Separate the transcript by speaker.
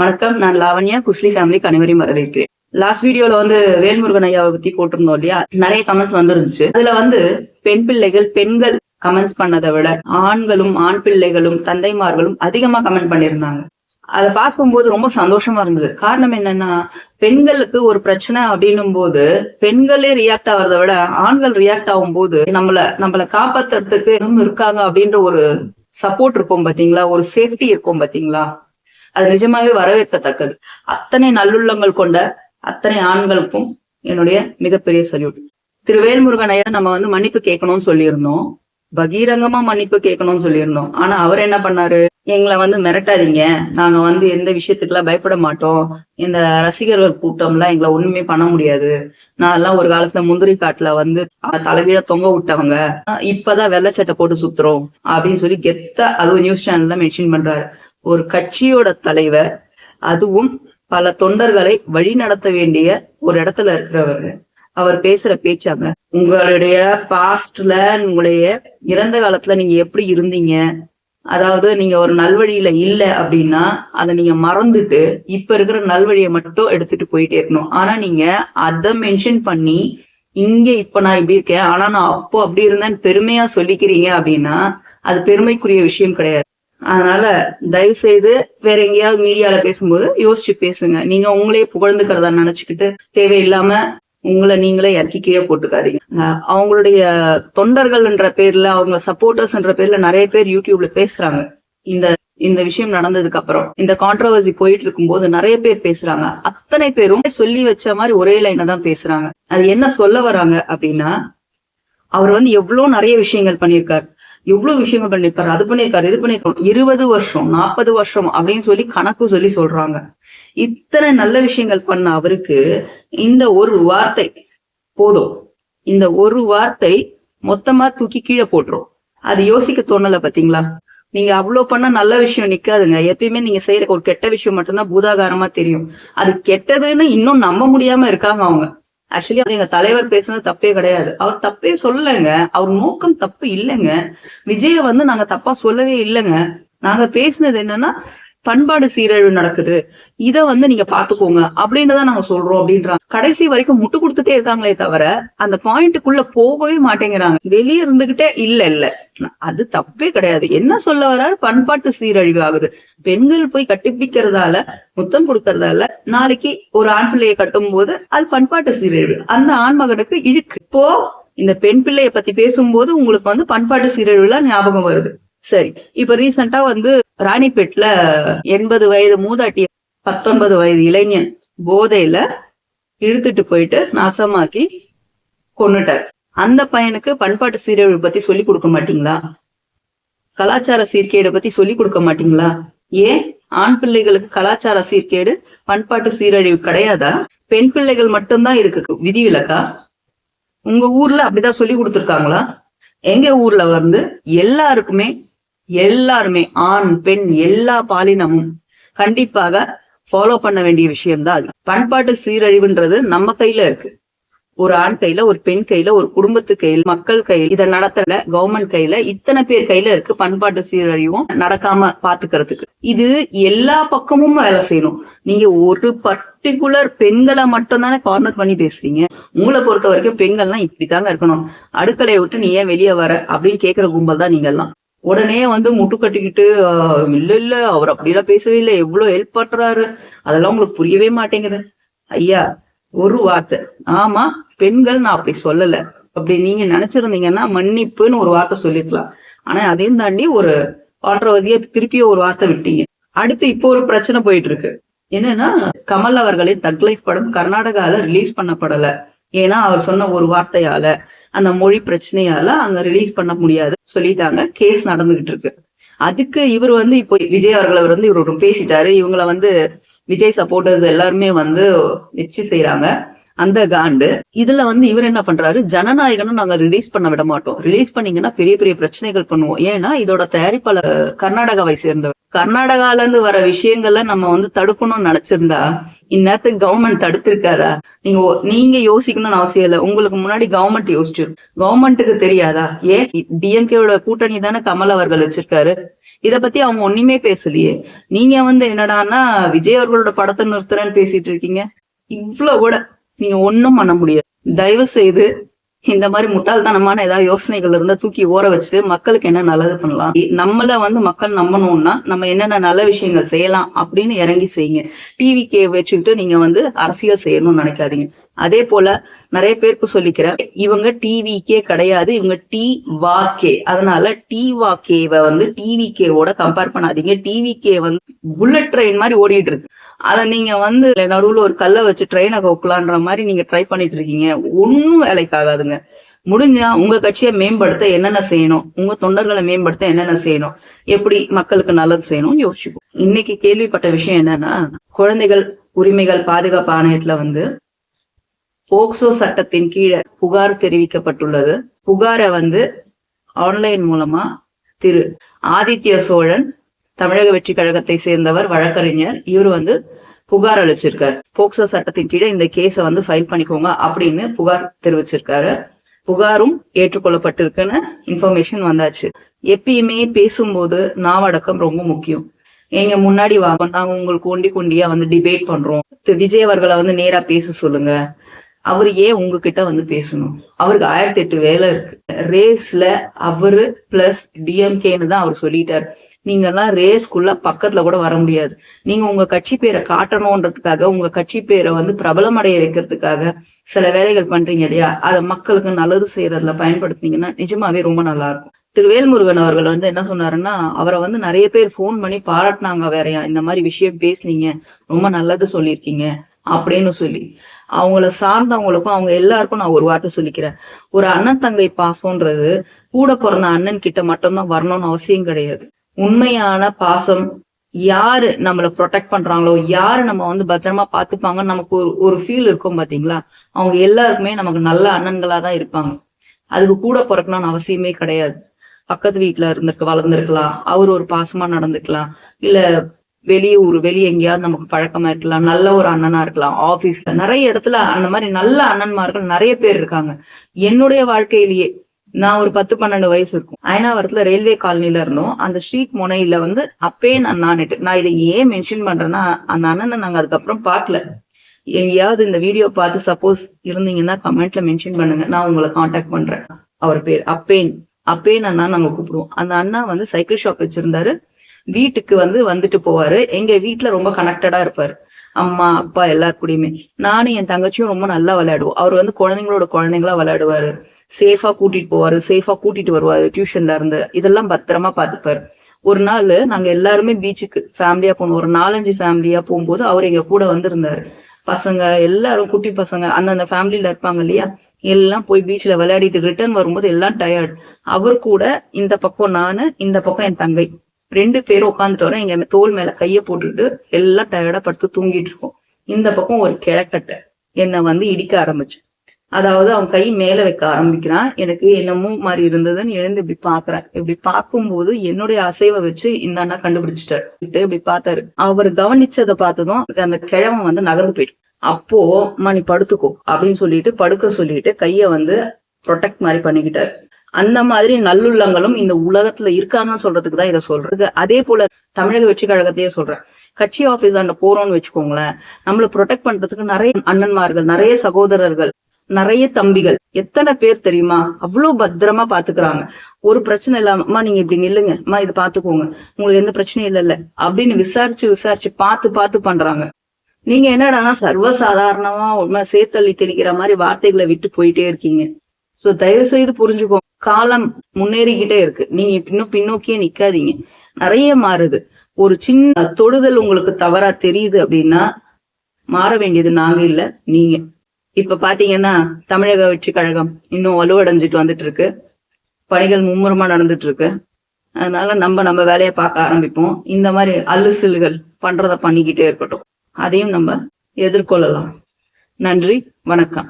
Speaker 1: வணக்கம் நான் லாவண்யா குஸ்லி ஃபேமிலி அனைவரையும் வரவேற்கிறேன். லாஸ்ட் வீடியோல வந்து வேல்முருகன் ஐயாவை பத்தி போட்டிருந்தோம் இல்லையா? நிறைய கமெண்ட்ஸ் வந்துருந்துச்சு. அதுல வந்து பெண் பிள்ளைகள் பெண்கள் கமெண்ட்ஸ் பண்ணதை விட ஆண்களும் ஆண் பிள்ளைகளும் தந்தைமார்களும் அதிகமா கமெண்ட் பண்ணியிருந்தாங்க. அதை பார்க்கும்போது ரொம்ப சந்தோஷமா இருந்தது. காரணம் என்னன்னா பெண்களுக்கு ஒரு பிரச்சனை அப்படின்னும் போது பெண்களே ரியாக்ட் ஆகிறத விட ஆண்கள் ரியாக்ட் ஆகும் போது நம்மள நம்மள காப்பாத்துறதுக்கு இன்னும் இருக்காங்க அப்படின்ற ஒரு சப்போர்ட் இருக்கும் பாத்தீங்களா? ஒரு சேஃப்டி இருக்கும் பாத்தீங்களா? அது நிஜமாவே வரவேற்கத்தக்கது. அத்தனை நல்லுள்ளங்கள் கொண்ட அத்தனை ஆண்களுக்கும் என்னுடைய மிகப்பெரிய சல்யூட். திரு வேல்முருகன் ஐயா நம்ம வந்து மன்னிப்பு கேட்கணும்னு சொல்லியிருந்தோம். பகீரங்கமா மன்னிப்பு கேட்கணும்னு சொல்லியிருந்தோம். ஆனா அவர் என்ன பண்ணாரு? எங்களை வந்து மிரட்டாதீங்க. நாங்க வந்து எந்த விஷயத்துக்குலாம் பயப்பட மாட்டோம். இந்த ரசிகர்கள் கூட்டம்லாம் எங்களை ஒண்ணுமே பண்ண முடியாது. நான் எல்லாம் ஒரு காலத்துல முந்திரி காட்டுல வந்து தலைகீழ தொங்க விட்டவங்க. இப்பதான் வெள்ளச்சட்டை போட்டு சுத்துறோம். அப்படின்னு சொல்லி கெத்த அதுவும் நியூஸ் சேனல்ல மென்ஷன் பண்றாரு. ஒரு கட்சியோட தலைவர் அதுவும் பல தொண்டர்களை வழி நடத்த வேண்டிய ஒரு இடத்துல இருக்கிறவர். அவர் பேசுற பேச்சாங்க உங்களுடைய பாஸ்ட்ல உங்களுடைய இறந்த காலத்துல நீங்க எப்படி இருந்தீங்க? அதாவது நீங்க ஒரு நல்வழியில இல்ல அப்படின்னா அதை நீங்க மறந்துட்டு இப்ப இருக்கிற நல்வழியை மட்டும் எடுத்துட்டு போயிட்டே இருக்கணும். ஆனா நீங்க அதை மென்ஷன் பண்ணி இங்க இப்ப நான் இப்படி இருக்கேன் ஆனா நான் அப்போ அப்படி இருந்தேன்னு பெருமையா சொல்லிக்கிறீங்க அப்படின்னா அது பெருமைக்குரிய விஷயம் கிடையாது. அதனால தயவு செய்து வேற எங்கேயாவது மீடியால பேசும்போது யோசிச்சு பேசுங்க. நீங்க உங்களே புகழ்ந்துக்கிறதா நினைச்சுக்கிட்டு தேவையில்லாம உங்களை நீங்களே இறக்கி கீழே போட்டுக்காதீங்க. அவங்களுடைய தொண்டர்கள்ன்ற பேர்ல அவங்க சப்போர்ட்டர்ஸ்ன்ற பேர்ல நிறைய பேர் யூடியூப்ல பேசுறாங்க. இந்த இந்த விஷயம் நடந்ததுக்கு அப்புறம் இந்த கான்ட்ரவர்சி போயிட்டு இருக்கும்போது நிறைய பேர் பேசுறாங்க. அத்தனை பேரும் சொல்லி வச்ச மாதிரி ஒரே லைனை தான் பேசுறாங்க. அது என்ன சொல்ல வராங்க அப்படின்னா அவர் வந்து எவ்வளவு நிறைய விஷயங்கள் பண்ணியிருக்காரு. எவ்வளவு விஷயங்கள் பண்ணிருக்காரு? அது பண்ணிருக்காரு இது பண்ணிருக்காரு. இருபது வருஷம் நாற்பது வருஷம் அப்படின்னு சொல்லி கணக்கு சொல்லி சொல்றாங்க. இத்தனை நல்ல விஷயங்கள் பண்ண அவருக்கு இந்த ஒரு வார்த்தை போதும். இந்த ஒரு வார்த்தை மொத்தமா தூக்கி கீழே போட்டுரும். அது யோசிக்க தோணல பாத்தீங்களா? நீங்க அவ்வளவு பண்ண நல்ல விஷயம் நிக்காதுங்க. எப்பயுமே நீங்க செய்யற ஒரு கெட்ட விஷயம் மட்டும்தான் பூதாகாரமா தெரியும். அது கெட்டதுன்னு இன்னும் நம்ப முடியாம இருக்காங்க அவங்க. ஆக்சுவலி அது எங்க தலைவர் பேசுனது தப்பே கிடையாது. அவர் தப்பே சொல்லலைங்க. அவர் நோக்கம் தப்பு இல்லைங்க. விஜய வந்து நாங்க தப்பா சொல்லவே இல்லைங்க. நாங்க பேசினது என்னன்னா பண்பாடு சீரழிவு நடக்குது. இதை வந்து நீங்க பாத்துக்கோங்க. அப்படின்னு தான் நாங்க சொல்றோம் அப்படின்றாங்க கடைசி வரைக்கும் முட்டு கொடுத்துட்டே இருக்காங்களே தவிர அந்த பாயிண்ட்டுக்குள்ள போகவே மாட்டேங்கிறாங்க. வெளியே இருந்துகிட்டே இல்ல இல்ல. அது தப்பே கிடையாது. என்ன சொல்ல வர்றாரு பண்பாட்டு சீரழிவு ஆகுது. பெண்கள் போய் கட்டிப்பிடிக்கிறதால முத்தம் கொடுக்கறதால நாளைக்கு ஒரு ஆண் பிள்ளையை கட்டும் போது அது பண்பாட்டு சீரழிவு. அந்த ஆண் மகனுக்கு இழுக்கு. இப்போ இந்த பெண் பிள்ளைய பத்தி பேசும்போது உங்களுக்கு வந்து பண்பாட்டு சீரழிவுலாம் ஞாபகம் வருது. சரி. இப்ப ரீசெண்டா வந்து ராணிப்பேட்ல எண்பது வயது மூதாட்டி பத்தொன்பது வயது இளைஞன் போதையில இழுத்துட்டு போயிட்டு நாசமாக்கி கொண்டுட்டார் அந்த பையனுக்கு பண்பாட்டு சீரழிவு பத்தி சொல்லி கொடுக்க மாட்டீங்களா? கலாச்சார சீர்கேடு பத்தி சொல்லி கொடுக்க மாட்டீங்களா? ஏன்? ஆண் பிள்ளைகளுக்கு கலாச்சார சீர்கேடு பண்பாட்டு சீரழிவு கிடையாதா? பெண் பிள்ளைகள் மட்டும்தான் இதுக்கு விதிவிலக்கா உங்க ஊர்ல அப்படிதான் சொல்லி கொடுத்துருக்காங்களா? எங்க ஊர்ல வந்து எல்லாருக்குமே எல்லாருமே ஆண் பெண் எல்லா பாலினமும் கண்டிப்பாக ஃபாலோ பண்ண வேண்டிய விஷயம்தான். அது பண்பாட்டு சீரழிவுன்றது நம்ம கையில இருக்கு. ஒரு ஆண் கையில ஒரு பெண் கையில ஒரு குடும்பத்து கையில் மக்கள் கையில் இதை நடத்தல கவர்மெண்ட் கையில இத்தனை பேர் கையில இருக்கு பண்பாட்டு சீரழிவும் நடக்காம பாத்துக்கிறதுக்கு. இது எல்லா பக்கமும் வேலை செய்யணும். நீங்க ஒரு பர்டிகுலர் பெண்களை மட்டும் தானே கார்னர் பண்ணி பேசுறீங்க. உங்களை பொறுத்த வரைக்கும் பெண்கள்லாம் இப்படித்தாங்க இருக்கணும். அடுக்கலையை விட்டு நீ ஏன் வெளியே வர? அப்படின்னு கேக்குற கும்பல் தான் நீங்க எல்லாம் உடனே வந்து முட்டு கட்டிக்கிட்டு இல்ல இல்ல அவர் அப்படிலாம் பேசவே இல்லை. எவ்வளவு ஹெல்ப் பண்றாரு? அதெல்லாம் உங்களுக்கு புரியவே மாட்டேங்குது. ஐயா ஒரு வார்த்தை. ஆமா பெண்கள் நான் அப்படி சொல்லல. அப்படி நீங்க நினைச்சிருந்தீங்கன்னா மன்னிப்புன்னு ஒரு வார்த்தை சொல்லிருக்கலாம். ஆனா அதையும் தாண்டி ஒரு கான்ட்ரவர்சியா திருப்பிய ஒரு வார்த்தை விட்டீங்க. அடுத்து இப்போ ஒரு பிரச்சனை போயிட்டு இருக்கு என்னன்னா கமல் அவர்களின் தக் லைஃப் படம் கர்நாடகால ரிலீஸ் பண்ணப்படல. ஏன்னா அவர் சொன்ன ஒரு வார்த்தையால அந்த மொழி பிரச்சனையால அங்க ரிலீஸ் பண்ண முடியாது சொல்லிட்டாங்க. கேஸ் நடந்துகிட்டு இருக்கு. அதுக்கு இவர் வந்து இப்போ விஜய் அவர்களை வந்து இவர் பேசிட்டாரு. இவங்கள வந்து விஜய் சப்போர்ட்டர்ஸ் எல்லாருமே வந்து நிச்சயம் செய்யறாங்க அந்த காண்டு. இதுல வந்து இவர் என்ன பண்றாரு? ஜனநாயகனும் நாங்க ரிலீஸ் பண்ண விட மாட்டோம். ரிலீஸ் பண்ணீங்கன்னா பெரிய பெரிய பிரச்சனைகள் பண்ணுவோம். ஏன்னா இதோட தயாரிப்பாளர் கர்நாடகாவை சேர்ந்தவர். கர்நாடகால இருந்து வர விஷயங்கள்ல நம்ம வந்து தடுக்கணும்னு நினைச்சிருந்தா இந்நேரத்துக்கு கவர்மெண்ட் தடுத்திருக்காதா? நீங்க நீங்க யோசிக்கணும்னு அவசியம் இல்லை. உங்களுக்கு முன்னாடி கவர்மெண்ட் யோசிச்சிருக்கும் கவர்மெண்ட்டுக்கு தெரியாதா? ஏன்? டிஎம்கேவோட கூட்டணி தானே கமல் அவர்கள் வச்சிருக்காரு. இத பத்தி அவங்க ஒண்ணுமே பேசலையே. நீங்க வந்து என்னடான்னா விஜய் அவர்களோட படத்தை நிறுத்துறேன்னு பேசிட்டு இருக்கீங்க. இவ்வளவு கூட நீங்க ஒண்ணும் பண்ண முடியாது. தயவு செய்து இந்த மாதிரி முட்டாள்தனமான ஏதாவது யோசனைகள் இருந்தா தூக்கி ஓர வச்சுட்டு மக்களுக்கு என்ன நல்லது பண்ணலாம்? நம்மள வந்து மக்கள் நம்பணும்னா நம்ம என்னென்ன நல்ல விஷயங்கள் செய்யலாம் அப்படின்னு இறங்கி செய்யுங்க. டிவிக்கே வச்சுக்கிட்டு நீங்க வந்து அரசியல் செய்யணும்னு நினைக்காதீங்க. அதே போல நிறைய பேருக்கு சொல்லிக்கிறேன். இவங்க டிவிக்கே கிடையாது. இவங்க டி வா கே அதனால டி வா கேவை வந்து டிவிகேவோட கம்பேர் பண்ணாதீங்க. டிவிகே வந்து புல்லட் ட்ரெயின் மாதிரி ஓடிட்டு இருக்கு. அத நீங்க வந்து நடுவுல ஒரு கல்லை வச்சு ட்ரெயினை கோக்கலான்ற மாதிரி நீங்க ட்ரை பண்ணிட்டு இருக்கீங்க. ஒன்னும் வேலைக்கு ஆகாதுங்க முடிஞ்சா உங்க கட்சியை மேம்படுத்த என்னென்ன செய்யணும்? உங்க தொண்டர்களை மேம்படுத்த என்னென்ன செய்யணும்? எப்படி மக்களுக்கு நல்லது செய்யணும் யோசிச்சுப்போம் இன்னைக்கு கேள்விப்பட்ட விஷயம் என்னன்னா குழந்தைகள் உரிமைகள் பாதுகாப்பு ஆணையத்துல வந்து போக்சோ சட்டத்தின் கீழே புகார் தெரிவிக்கப்பட்டுள்ளது. புகாரை வந்து ஆன்லைன் மூலமா திரு ஆதித்ய சோழன் தமிழக வெற்றி கழகத்தை சேர்ந்தவர் வழக்கறிஞர் இவர் வந்து புகார் அளிச்சிருக்காரு. போக்சோ சட்டத்தின் கீழே இந்த கேஸை வந்து ஃபைல் பண்ணிக்கோங்க அப்படின்னு புகார் தெரிவிச்சிருக்காரு. புகாரும் ஏற்றுக்கொள்ளப்பட்டிருக்குன்னு இன்ஃபர்மேஷன் வந்தாச்சு. எப்பயுமே பேசும்போது நாவடக்கம் ரொம்ப முக்கியம். எங்க முன்னாடி வாங்க நாங்க உங்களுக்கு ஒண்டி கொண்டியா வந்து டிபேட் பண்றோம். விஜய் அவர்களை வந்து நேரா பேச சொல்லுங்க. அவர் ஏன் உங்ககிட்ட வந்து பேசணும். அவருக்கு ஆயிரத்தி எட்டு வேலை இருக்கு. ரேஸ்ல அவரு பிளஸ் டிஎம்கேன்னு தான் அவர் சொல்லிட்டாரு. நீங்க எல்லாம் ரேஸ்க்குள்ள பக்கத்துல கூட வர முடியாது. நீங்க உங்க கட்சி பேரை காட்டணும்ன்றதுக்காக உங்க கட்சி பேரை வந்து பிரபலமடைய வைக்கிறதுக்காக சில வேலைகள் பண்றீங்க இல்லையா? அதை மக்களுக்கு நல்லது செய்யறதுல பயன்படுத்தினீங்கன்னா நிஜமாவே ரொம்ப நல்லா இருக்கும் திரு வேல்முருகன் அவர்கள் வந்து என்ன சொன்னாருன்னா அவரை வந்து நிறைய பேர் ஃபோன் பண்ணி பாராட்டினாங்க வேறயா இந்த மாதிரி விஷயம் பேசுனீங்க ரொம்ப நல்லது சொல்லியிருக்கீங்க அப்படின்னு சொல்லி. அவங்கள சார்ந்தவங்களுக்கும் அவங்க எல்லாருக்கும் நான் ஒரு வார்த்தை சொல்லிக்கிறேன். ஒரு அண்ணன் தங்கை பாசம்ன்றது கூட பிறந்த அண்ணன் கிட்ட மட்டும்தான் வரணும்னு அவசியம் கிடையாது. உண்மையான பாசம் யாரு நம்மளை ப்ரொடெக்ட் பண்றாங்களோ யாரு நம்ம வந்து பத்திரமா பாத்துப்பாங்கன்னு நமக்கு ஒரு ஒரு ஃபீல் இருக்கும் பாத்தீங்களா? அவங்க எல்லாருக்குமே நமக்கு நல்ல அண்ணன்களா தான் இருப்பாங்க. அதுக்கு கூட பிறக்கணும்னு அவசியமே கிடையாது. பக்கத்து வீட்டுல இருந்திருக்கு வளர்ந்துருக்கலாம். அவர் ஒரு பாசமா நடந்துக்கலாம். இல்ல வெளிய ஊர் வெளிய எங்கேயாவது நமக்கு பழக்கமா இருக்கலாம். நல்ல ஒரு அண்ணனா இருக்கலாம். ஆபீஸ்ல நிறைய இடத்துல அந்த மாதிரி நல்ல அண்ணன்மார்கள் நிறைய பேர் இருக்காங்க. என்னுடைய வாழ்க்கையிலேயே நான் ஒரு பத்து பன்னெண்டு வயசு இருக்கும். அயனாவரத்துல ரயில்வே காலனில இருந்தோம். அந்த ஸ்ட்ரீட் முனையில வந்து அப்பேன் நானிட்டு நான் இதை ஏன் மென்ஷன் பண்றேன்னா அந்த அண்ணனை நாங்க அதுக்கப்புறம் பார்க்கல. எங்கேயாவது இந்த வீடியோ பார்த்து சப்போஸ் இருந்தீங்கன்னா கமெண்ட்ல மென்ஷன் பண்ணுங்க. நான் உங்களை காண்டாக்ட் பண்றேன். அவர் பேர் அப்பேன். அப்பேன் அண்ணா நாங்க கூப்பிடுவோம். அந்த அண்ணா வந்து சைக்கிள் ஷாப் வச்சிருந்தாரு. வீட்டுக்கு வந்து வந்துட்டு போவாரு. எங்க வீட்டுல ரொம்ப கனெக்டடா இருப்பாரு. அம்மா அப்பா எல்லார் கூடயுமே. நானும் என் தங்கச்சியும் ரொம்ப நல்லா விளையாடுவோம். அவர் வந்து குழந்தைங்களோட குழந்தைங்களா விளையாடுவாரு. சேஃபா கூட்டிட்டு போவாரு. சேஃபா கூட்டிட்டு வருவாரு. டியூஷன்ல இருந்து இதெல்லாம் பத்திரமா பாத்துப்பாரு. ஒரு நாள் நாங்க எல்லாருமே பீச்சுக்கு ஃபேமிலியா போனோம். ஒரு நாலஞ்சு ஃபேமிலியா போகும்போது அவர் எங்க கூட வந்திருந்தாரு. பசங்க எல்லாரும் குட்டி பசங்க அந்தந்த ஃபேமிலியில இருப்பாங்க இல்லையா? எல்லாம் போய் பீச்ல விளையாடிட்டு ரிட்டர்ன் வரும்போது எல்லாம் டயர்ட் அவர் கூட இந்த பக்கம் நானு இந்த பக்கம் என் தங்கை. ரெண்டு பேரும் உட்காந்துட்டு வரோம் எங்க தோல் மேல கைய போட்டுட்டு எல்லாம் டயர்டா படுத்து தூங்கிட்டு இருக்கோம். இந்த பக்கம் ஒரு கிழக்கட்டை என்னை வந்து இடிக்க ஆரம்பிச்சு. அதாவது அவன் கை மேல வைக்க ஆரம்பிக்கிறான். எனக்கு என்னமோ மாதிரி இருந்ததுன்னு எழுந்து இப்படி பாக்குறேன் இப்படி பார்க்கும்போது என்னுடைய அசைவை வச்சு இந்த அண்ணா கண்டுபிடிச்சிட்டாரு. இப்படி பார்த்தாரு. அவர் கவனிச்சதை பார்த்ததும் அந்த கிழவன் வந்து நகர்ந்து போயிட்டு அப்போ மணி படுத்துக்கோ அப்படின்னு சொல்லிட்டு படுக்க சொல்லிட்டு கைய வந்து ப்ரொடெக்ட் மாதிரி பண்ணிக்கிட்டாரு. அந்த மாதிரி நல்லுள்ளங்களும் இந்த உலகத்துல இருக்காங்கன்னு சொல்றதுக்கு தான் இதை சொல்றது. அதே போல தமிழக வெற்றி கழகத்தையே சொல்றேன். கட்சி ஆபீஸ் அண்ட போறோம்னு வச்சுக்கோங்களேன் நம்மள ப்ரொடெக்ட் பண்றதுக்கு நிறைய அண்ணன்மார்கள் நிறைய சகோதரர்கள் நிறைய தம்பிகள் எத்தனை பேர் தெரியுமா? அவ்வளவு பத்திரமா பாத்துக்கிறாங்க. ஒரு பிரச்சனை இல்லாம நீங்க இப்படி நில்லுங்க. அம்மா இதை பாத்துக்கோங்க. உங்களுக்கு எந்த பிரச்சனையும் இல்ல இல்ல அப்படின்னு விசாரிச்சு விசாரிச்சு பார்த்து பார்த்து பண்றாங்க. நீங்க என்னடான்னா சர்வசாதாரணமா உண்மை சேத்தள்ளி தெளிக்கிற மாதிரி வார்த்தைகளை விட்டு போயிட்டே இருக்கீங்க. சோ தயவு செய்து புரிஞ்சுக்கோ காலம் முன்னேறிக்கிட்டே இருக்கு. நீங்க இன்னும் பின்னோக்கியே நிக்காதீங்க. நிறைய மாறுது. ஒரு சின்ன தொடுதல் உங்களுக்கு தவறா தெரியுது அப்படின்னா மாற வேண்டியது நாங்க இல்ல நீங்க. இப்ப பாத்தீங்கன்னா தமிழக வெற்றி கழகம் இன்னும் வலுவடைஞ்சிட்டு வந்துட்டு இருக்கு பணிகள் மும்முரமா நடந்துட்டு இருக்கு அதனால நம்ம நம்ம வேலையை பார்க்க ஆரம்பிப்போம். இந்த மாதிரி அல்லு பண்றத பண்ணிக்கிட்டே இருக்கட்டும். அதையும் நம்ம எதிர்கொள்ளலாம். நன்றி வணக்கம்.